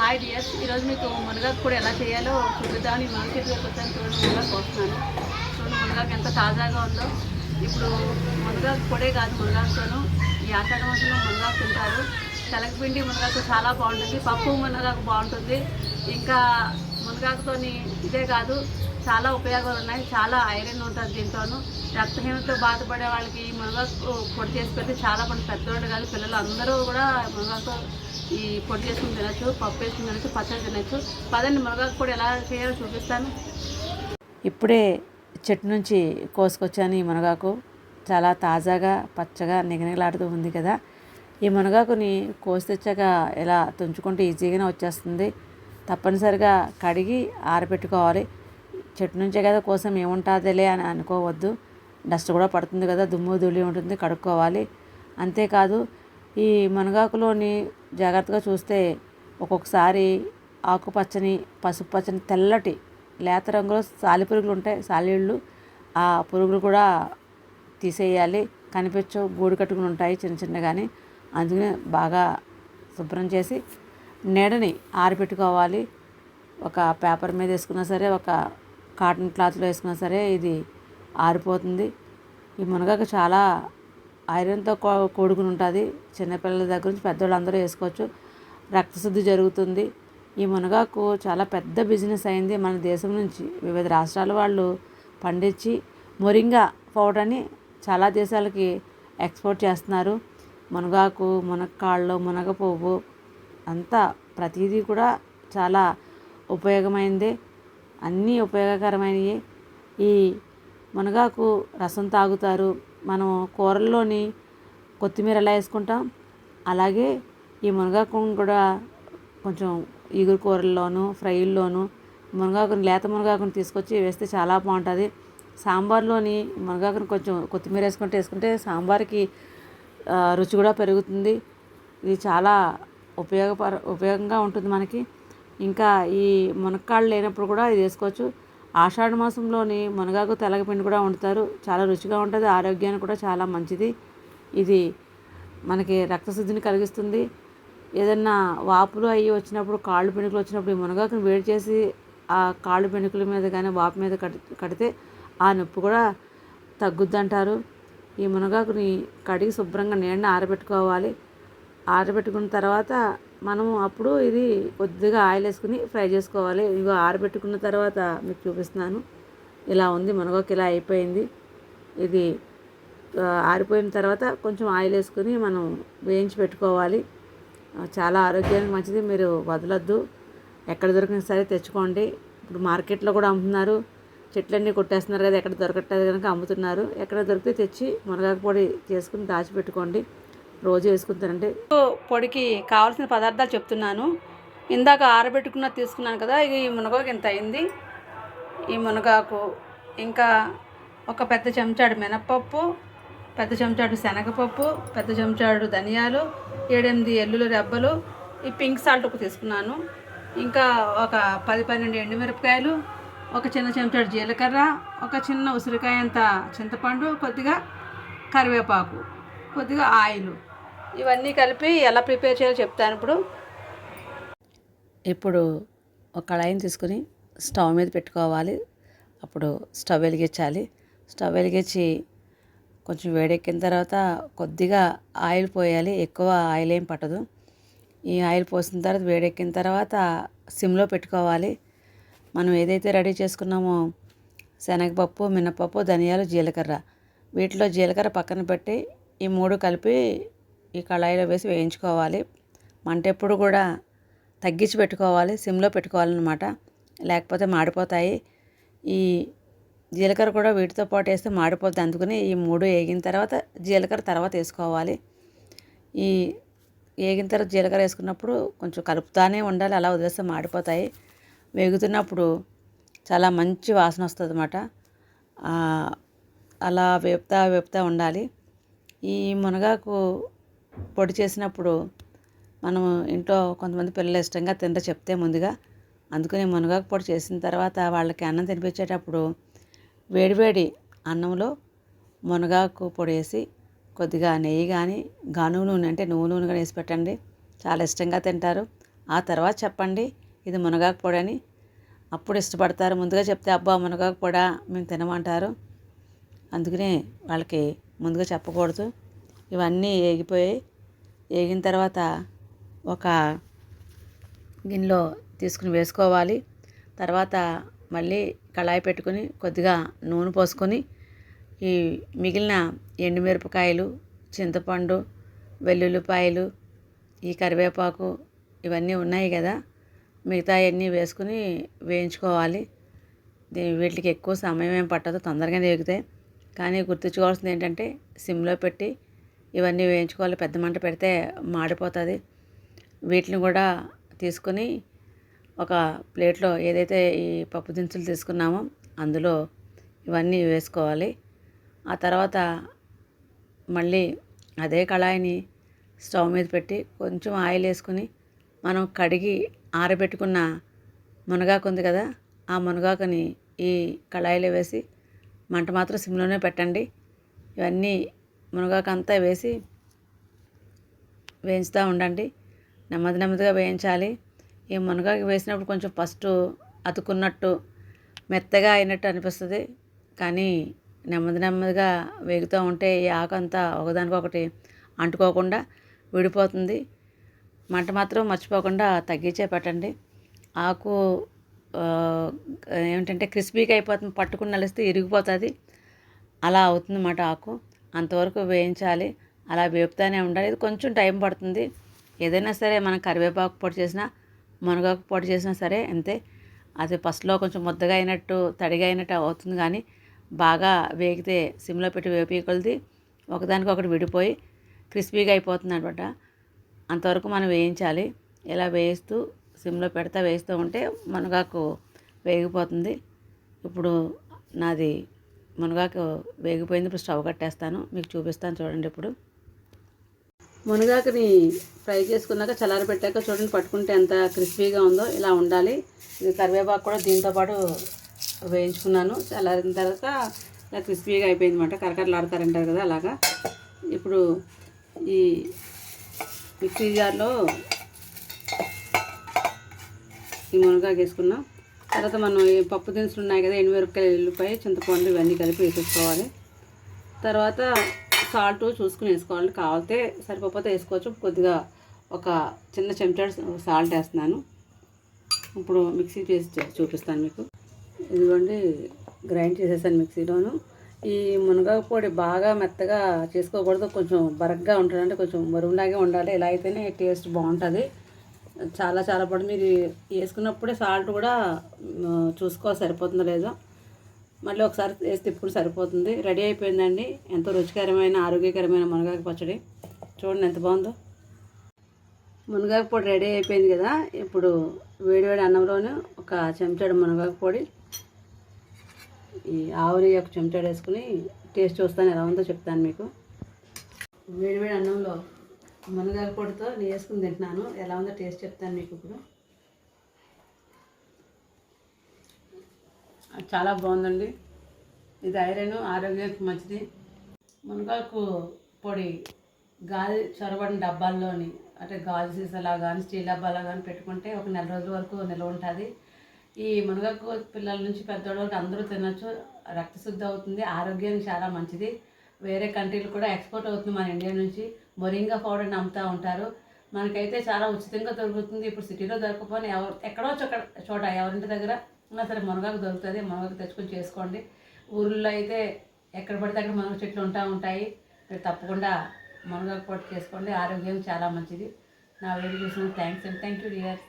Hi dears ఈరోజు మీకు మునగాకు కూడా ఎలా చేయాలో చూపిద్దామని మార్కెట్ వచ్చాను చూడండి మునగాకు వస్తున్నాను చూడండి మునగాకు ఎంత తాజాగా ఉందో. ఇప్పుడు మునగాకు పొడే కాదు మునగాకుతోను. ఈ ఆషాఢ మాసంలో మునగాకు తింటారు. తెలగపిండి మునగాకు చాలా బాగుంటుంది. పప్పు మునగాకు బాగుంటుంది. ఇంకా మునగాకుతోని ఇదే కాదు చాలా ఉపయోగాలు ఉన్నాయి. చాలా ఐరన్ ఉంటుంది దీంతోను. రక్తహీనతతో బాధపడే వాళ్ళకి ఈ మునగాకు పొడి చేసి పెడితే చాలా మంది పెద్దవాళ్ళు కాదు పిల్లలు అందరూ కూడా మునగాకు ఈ పొడి చేసుకుని తినచ్చు పప్పు వేసుకుని తినచ్చు పచ్చడి తినచ్చు. పదండి మునగాకు కూడా ఎలా చేయాలో చూపిస్తాను. ఇప్పుడే చెట్టు నుంచి కోసుకొచ్చాను ఈ మునగాకు. చాలా తాజాగా పచ్చగా నిగనిగలాడుతూ ఉంది కదా. ఈ మునగాకుని కోసి తెచ్చాక ఇలా తుంచుకుంటే ఈజీగానే వచ్చేస్తుంది. తప్పనిసరిగా కడిగి ఆరబెట్టుకోవాలి. చెట్టు నుంచే కదా కోసం ఏముంటుందిలే అని అనుకోవద్దు. డస్ట్ కూడా పడుతుంది కదా దుమ్ము ధూళి ఉంటుంది కడుక్కోవాలి. అంతేకాదు ఈ మునగాకులోని జాగ్రత్తగా చూస్తే ఒక్కొక్కసారి ఆకుపచ్చని పసుపు పచ్చని తెల్లటి లేత రంగులో సాలి పురుగులు ఉంటాయి సాలీళ్ళు ఆ పురుగులు కూడా తీసేయాలి. కనిపించవు గూడు కట్టుకుని ఉంటాయి చిన్న చిన్నగాని. అందుకనే బాగా శుభ్రం చేసి నీడని ఆరిపెట్టుకోవాలి ఒక పేపర్ మీద వేసుకున్నా సరే ఒక కాటన్ క్లాత్లో వేసుకున్నా సరే ఇది ఆరిపోతుంది. ఈ మునగాకు చాలా ఐరన్తో కూడుకుని ఉంటుంది చిన్నపిల్లల దగ్గర నుంచి పెద్దవాళ్ళు అందరూ వేసుకోవచ్చు. రక్తశుద్ధి జరుగుతుంది. ఈ మునగాకు చాలా పెద్ద బిజినెస్ అయింది మన దేశం నుంచి. వివిధ రాష్ట్రాల వాళ్ళు పండించి మొరింగా పౌడర్ అని చాలా దేశాలకి ఎక్స్పోర్ట్ చేస్తున్నారు. మునగాకు మునక్కాళ్ళు మునగ పువ్వు అంతా ప్రతిదీ కూడా చాలా ఉపయోగమైంది. అన్నీ ఉపయోగకరమైనవి ఈ మునగాకు రసం తాగుతారు. మనం కూరల్లోని కొత్తిమీర ఎలా వేసుకుంటాం అలాగే ఈ మునగాకును కూడా కొంచెం ఈగురు కూరల్లోనూ ఫ్రైల్లోనూ మునగాకుని లేత మునగాకుని తీసుకొచ్చి వేస్తే చాలా బాగుంటుంది. సాంబార్లోని మునగాకుని కొంచెం కొత్తిమీర వేసుకుంటే వేసుకుంటే సాంబార్కి రుచి కూడా పెరుగుతుంది. ఇది చాలా ఉపయోగపర ఉపయోగంగా ఉంటుంది మనకి. ఇంకా ఈ మునక్కాళ్ళు లేనప్పుడు కూడా ఇది వేసుకోవచ్చు. ఆషాఢ మాసంలోని మునగాకు తెలగపిండి కూడా వండుతారు. చాలా రుచిగా ఉంటుంది ఆరోగ్యానికి కూడా చాలా మంచిది. ఇది మనకి రక్తశుద్ధిని కలిగిస్తుంది. ఏదన్నా వాపులు అయ్యి వచ్చినప్పుడు కాళ్ళు పెణుకులు వచ్చినప్పుడు ఈ మునగాకుని వేడి చేసి ఆ కాళ్ళు పెణుకుల మీద కానీ వాపు మీద కడి కడితే ఆ నొప్పి కూడా తగ్గుద్దంటారు. ఈ మునగాకుని కడిగి శుభ్రంగా నీడని ఆరబెట్టుకోవాలి. ఆరబెట్టుకున్న తర్వాత మనము అప్పుడు ఇది కొద్దిగా ఆయిల్ వేసుకుని ఫ్రై చేసుకోవాలి. ఇగో ఆరబెట్టుకున్న తర్వాత మీకు చూపిస్తున్నాను. ఇలా ఉంది మనకొక ఇలా అయిపోయింది. ఇది ఆరిపోయిన తర్వాత కొంచెం ఆయిల్ వేసుకుని మనం వేయించి పెట్టుకోవాలి. చాలా ఆరోగ్యానికి మంచిది మీరు వదలొద్దు. ఎక్కడ దొరికినా సరే తెచ్చుకోండి. ఇప్పుడు మార్కెట్లో కూడా అమ్ముతున్నారు. చెట్లన్నీ కొట్టేస్తున్నారు కదా ఎక్కడ దొరకట్లేదు కనుక అమ్ముతున్నారు. ఎక్కడ దొరికితే తెచ్చి మునగాకు పొడి చేసుకుని దాచిపెట్టుకోండి. రోజు వేసుకుని పొడికి కావాల్సిన పదార్థాలు చెప్తున్నాను. ఇందాక ఆరబెట్టుకున్న తీసుకున్నాను కదా ఇది ఈ మునగాకు ఇంత అయింది? ఈ మునగాకు ఇంకా ఒక పెద్ద చెంచాడు మినప్పప్పు పెద్ద చెంచాడు శనగపప్పు పెద్ద చెంచాడు ధనియాలు ఏడెనిమిది ఎల్లుల రెబ్బలు ఈ పింక్ సాల్ట్ ఒక తీసుకున్నాను. ఇంకా ఒక పది పన్నెండు ఎండుమిరపకాయలు ఒక చిన్న చెంచాడు జీలకర్ర ఒక చిన్న ఉసిరికాయ అంత చింతపండు కొద్దిగా కరివేపాకు కొద్దిగా ఆయిల్. ఇవన్నీ కలిపి ఎలా ప్రిపేర్ చేయాలో చెప్తాను ఇప్పుడు. ఇప్పుడు ఒక కళాయిని తీసుకుని స్టవ్ మీద పెట్టుకోవాలి. అప్పుడు స్టవ్ వెలిగించాలి. స్టవ్ వెలిగించి కొంచెం వేడెక్కిన తర్వాత కొద్దిగా ఆయిల్ పోయాలి. ఎక్కువ ఆయిల్ ఏం పట్టదు. ఈ ఆయిల్ పోసిన తర్వాత వేడెక్కిన తర్వాత సిమ్లో పెట్టుకోవాలి. మనం ఏదైతే రెడీ చేసుకున్నామో శనగపప్పు మినపప్పు ధనియాలు జీలకర్ర వీటిలో జీలకర్ర పక్కన పెట్టి ఈ మూడు కలిపి ఈ కళాయిలో వేసి వేయించుకోవాలి. మంట ఎప్పుడు కూడా తగ్గించి పెట్టుకోవాలి సిమ్లో పెట్టుకోవాలన్నమాట. లేకపోతే మాడిపోతాయి. ఈ జీలకర్ర కూడా వీటితో పాటు వేస్తే మాడిపోతుంది అందుకని ఈ మూడు వేగిన తర్వాత జీలకర్ర తర్వాత వేసుకోవాలి. ఈ వేగిన తర్వాత జీలకర్ర వేసుకున్నప్పుడు కొంచెం కలుపుతానే ఉండాలి. అలా వదిలేస్తే మాడిపోతాయి. వేగుతున్నప్పుడు చాలా మంచి వాసన వస్తుంది అనమాట అలా వేపుతా వేపుతా ఉండాలి. ఈ మునగాకు పొడి చేసినప్పుడు మనం ఇంట్లో కొంతమంది పిల్లలు ఇష్టంగా తింటే చెప్తే ముందుగా. అందుకని మునగాకు పొడి చేసిన తర్వాత వాళ్ళకి అన్నం తినిపించేటప్పుడు వేడివేడి అన్నంలో మునగాకు పొడి వేసి కొద్దిగా నెయ్యి కానీ గానుగు నూనె అంటే నువ్వు నూనె కానీ వేసి పెట్టండి. చాలా ఇష్టంగా తింటారు. ఆ తర్వాత చెప్పండి ఇది మునగాకు పొడి అని. అప్పుడు ఇష్టపడతారు. ముందుగా చెప్తే అబ్బా మునగాకు పొడా మేము తినమంటారు. అందుకనే వాళ్ళకి ముందుగా చెప్పకూడదు. ఇవన్నీ ఏగిపోయాయి. వేగిన తర్వాత ఒక గిన్నెలో తీసుకుని వేసుకోవాలి. తర్వాత మళ్ళీ కళాయి పెట్టుకుని కొద్దిగా నూనె పోసుకొని ఈ మిగిలిన ఎండుమిరపకాయలు చింతపండు వెల్లుల్లిపాయలు ఈ కరివేపాకు ఇవన్నీ ఉన్నాయి కదా. మిగతా అన్నీ వేసుకుని వేయించుకోవాలి. వీటికి ఎక్కువ సమయం ఏం పట్టదు తొందరగానే వేగుతాయి కానీ గుర్తుంచుకోవాల్సింది ఏంటంటే సిమ్లో పెట్టి ఇవన్నీ వేయించుకోవాలి. పెద్ద మంట పెడితే మాడిపోతుంది. వీటిని కూడా తీసుకొని ఒక ప్లేట్లో ఏదైతే ఈ పప్పు దినుసులు తీసుకున్నామో అందులో ఇవన్నీ వేసుకోవాలి. ఆ తర్వాత మళ్ళీ అదే కళాయిని స్టవ్ మీద పెట్టి కొంచెం ఆయిల్ వేసుకుని మనం కడిగి ఆరబెట్టుకున్న మునగాకు ఉంది కదా ఆ మునగాకుని ఈ కళాయిలో వేసి మంట మాత్రం సిమ్లోనే పెట్టండి. ఇవన్నీ మునగాకంతా వేసి వేయించుతూ ఉండండి. నెమ్మది నెమ్మదిగా వేయించాలి. ఈ మునగాకు వేసినప్పుడు కొంచెం ఫస్ట్ అతుకున్నట్టు మెత్తగా అయినట్టు అనిపిస్తుంది. కానీ నెమ్మది నెమ్మదిగా వేగుతూ ఉంటే ఈ ఆకు అంతా ఒకదానికొకటి అంటుకోకుండా విడిపోతుంది. మంట మాత్రం మర్చిపోకుండా తగ్గించే పెట్టండి. ఆకు ఏమిటంటే క్రిస్పీగా అయిపోతుంది. పట్టుకుని నలిస్తే ఇరిగిపోతుంది. అలా అవుతుందన్నమాట ఆకు. అంతవరకు వేయించాలి. అలా వేపుతానే ఉండాలి. ఇది కొంచెం టైం పడుతుంది. ఏదైనా సరే మనం కరివేపాకు పొడి చేసినా మునగాకు పొడి చేసినా సరే అంతే. అది ఫస్ట్లో కొంచెం ముద్దగా అయినట్టు తడిగా అయినట్టు అవుతుంది కానీ బాగా వేగితే సిమ్లో పెట్టి వేపి కొలిది ఒకదానికొకటి విడిపోయి క్రిస్పీగా అయిపోతుంది అనమాట అంతవరకు మనం వేయించాలి. ఇలా వేయిస్తూ సిమ్లో పెడతా వేస్తూ ఉంటే మునగాకు వేగిపోతుంది. ఇప్పుడు నాది మునగాకు వేగిపోయింది. ఇప్పుడు స్టవ్ కట్టేస్తాను. మీకు చూపిస్తాను చూడండి ఇప్పుడు. మునగాకుని ఫ్రై చేసుకున్నాక చల్లారి పెట్టాక చూడండి పట్టుకుంటే ఎంత క్రిస్పీగా ఉందో ఇలా ఉండాలి. ఇది కరివేపాకు కూడా దీంతో పాటు వేయించుకున్నాను. చల్లారిన తర్వాత ఇలా క్రిస్పీగా అయిపోయింది అనమాట కరకరలాడతారంటారు కదా అలాగా. ఇప్పుడు ఈ మిక్సీ జార్లో ఈ మునగాకు వేసుకున్నాం. తర్వాత మనం ఈ పప్పు దినుసులు ఉన్నాయి కదా ఎనిమిరపకాయలు ఎల్లిపాయ చింతపండు ఇవన్నీ కలిపి వేసేసుకోవాలి. తర్వాత సాల్ట్ చూసుకుని వేసుకోవాలి. కావాలితే సరిపోతే వేసుకోవచ్చు. కొద్దిగా ఒక చిన్న చెంచాడు సాల్ట్ వేస్తున్నాను. ఇప్పుడు మిక్సీ చేసి చూపిస్తాను మీకు. ఇదిగోండి గ్రైండ్ చేసేసాను మిక్సీలోను. ఈ మునగాకు పొడి బాగా మెత్తగా చేసుకోకూడదు. కొంచెం బరగ్గా ఉంటుంది అంటే కొంచెం మరుగులాగే ఉండాలి. ఇలా అయితేనే టేస్ట్ బాగుంటుంది. చాలా చాలా పొడి మీరు వేసుకున్నప్పుడే సాల్ట్ కూడా చూసుకో చూసుకోవాలి సరిపోతుందో లేదో. మళ్ళీ ఒకసారి వేసి తిప్పుడు సరిపోతుంది. రెడీ అయిపోయిందండి. ఎంతో రుచికరమైన ఆరోగ్యకరమైన మునగాకు పచ్చడి. చూడండి ఎంత బాగుందో. మునగాకు పొడి రెడీ అయిపోయింది కదా. ఇప్పుడు వేడివేడి అన్నంలోనే ఒక చెంచాడు మునగాకు పొడి. ఈ ఆవుని ఒక చెంచాడు వేసుకుని టేస్ట్ చూస్తాను ఎలా ఉందో చెప్తాను మీకు. వేడివేడి అన్నంలో మునగాల పొడితో నేను వేసుకుని తింటున్నాను. ఎలా ఉందో టేస్ట్ చెప్తాను మీకు ఇప్పుడు. చాలా బాగుందండి. ఇది ఐరన్ ఆరోగ్యానికి మంచిది. మునగాకు పొడి గాలి చొరబడిన డబ్బాల్లోని అంటే గాజు సీసాలా కానీ స్టీల్ డబ్బాలా కానీ పెట్టుకుంటే ఒక నెల రోజుల వరకు నిల్వ ఉంటుంది. ఈ మునగాకు పిల్లల నుంచి పెద్దవాళ్ళ వరకు అందరూ తినొచ్చు. రక్తశుద్ధి అవుతుంది. ఆరోగ్యానికి చాలా మంచిది. వేరే కంట్రీలు కూడా ఎక్స్పోర్ట్ అవుతుంది మన ఇండియా నుంచి. మొరింగా పౌడర్ని అమ్ముతూ ఉంటారు. మనకైతే చాలా ఉచితంగా దొరుకుతుంది. ఇప్పుడు సిటీలో దొరకపోయినా ఎవరు ఎక్కడో చోట చోట ఎవరింటి దగ్గర ఉన్నా సరే మునగాకు దొరుకుతుంది. మునగాకు తెచ్చుకొని చేసుకోండి. ఊర్లో అయితే ఎక్కడ పడితే అక్కడ మునగ చెట్లు ఉంటా ఉంటాయి. మీరు తప్పకుండా మునగాకు పొట్టు చేసుకోండి. ఆరోగ్యం చాలా మంచిది. నా వీడియో చూసిన thanks and thank you dear